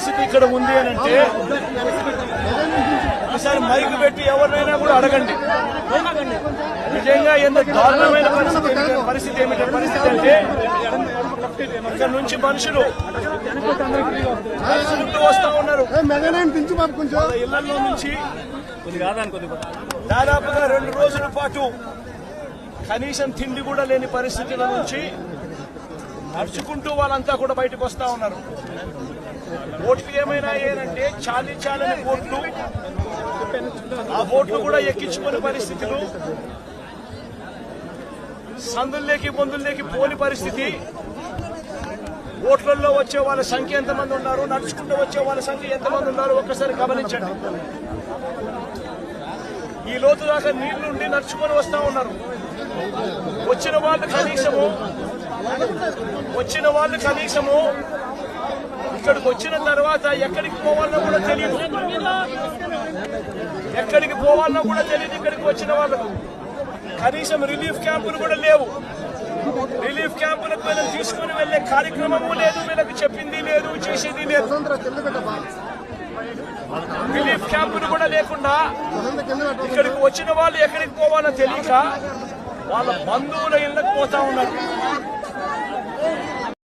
పరిస్థితి ఇక్కడ ఉంది అని అంటే ఒకసారి మైకు పెట్టి ఎవరినైనా కూడా అడగండి. నిజంగా ఎంత దారుణమైన పరిస్థితి పరిస్థితి ఏమిటి? పరిస్థితి అంటే ఇక్కడ నుంచి మనుషులు వస్తా ఉన్నారు. ఇళ్ళలో నుంచి దాదాపుగా రెండు రోజుల పాటు కనీసం తిండి కూడా లేని పరిస్థితుల నుంచి నడుచుకుంటూ వాళ్ళంతా కూడా బయటకు వస్తా ఉన్నారు. ఓట్లు ఏమైనా ఏంటంటే చాలీ చాలని ఓట్లు. ఆ ఓట్లు కూడా ఎక్కించుకునే పరిస్థితులు. సందుల్లోకి బొందుల్లోకి పోని పరిస్థితి. ఓట్లలో వచ్చే వాళ్ళ సంఖ్య ఎంతమంది ఉన్నారు? నడుచుకుంటూ వచ్చే వాళ్ళ సంఖ్య ఎంతమంది ఉన్నారు? ఒక్కసారి గమనించండి. ఈ లోతు దాకా నీళ్ళుండి నడుచుకొని వస్తా ఉన్నారు. వచ్చిన వాళ్ళు కనీసము. వచ్చిన వాళ్ళు కనీసము. ఇక్కడికి వచ్చిన తర్వాత ఎక్కడికి పోవాలో కూడా తెలియదు. ఎక్కడికి పోవాలో కూడా తెలియదు ఇక్కడికి వచ్చిన వాళ్ళకు. కనీసం రిలీఫ్ క్యాంపులు కూడా లేవు. రిలీఫ్ క్యాంపులకు వీళ్ళని తీసుకుని వెళ్ళే కార్యక్రమము లేదు వీళ్ళకి చెప్పింది లేదు చేసేది లేదు. రిలీఫ్ క్యాంపులు కూడా లేకుండా ఇక్కడికి వచ్చిన వాళ్ళు ఎక్కడికి పోవాలో తెలియక వాళ్ళ బంధువుల ఇళ్ళకి పోతా ఉన్నారు.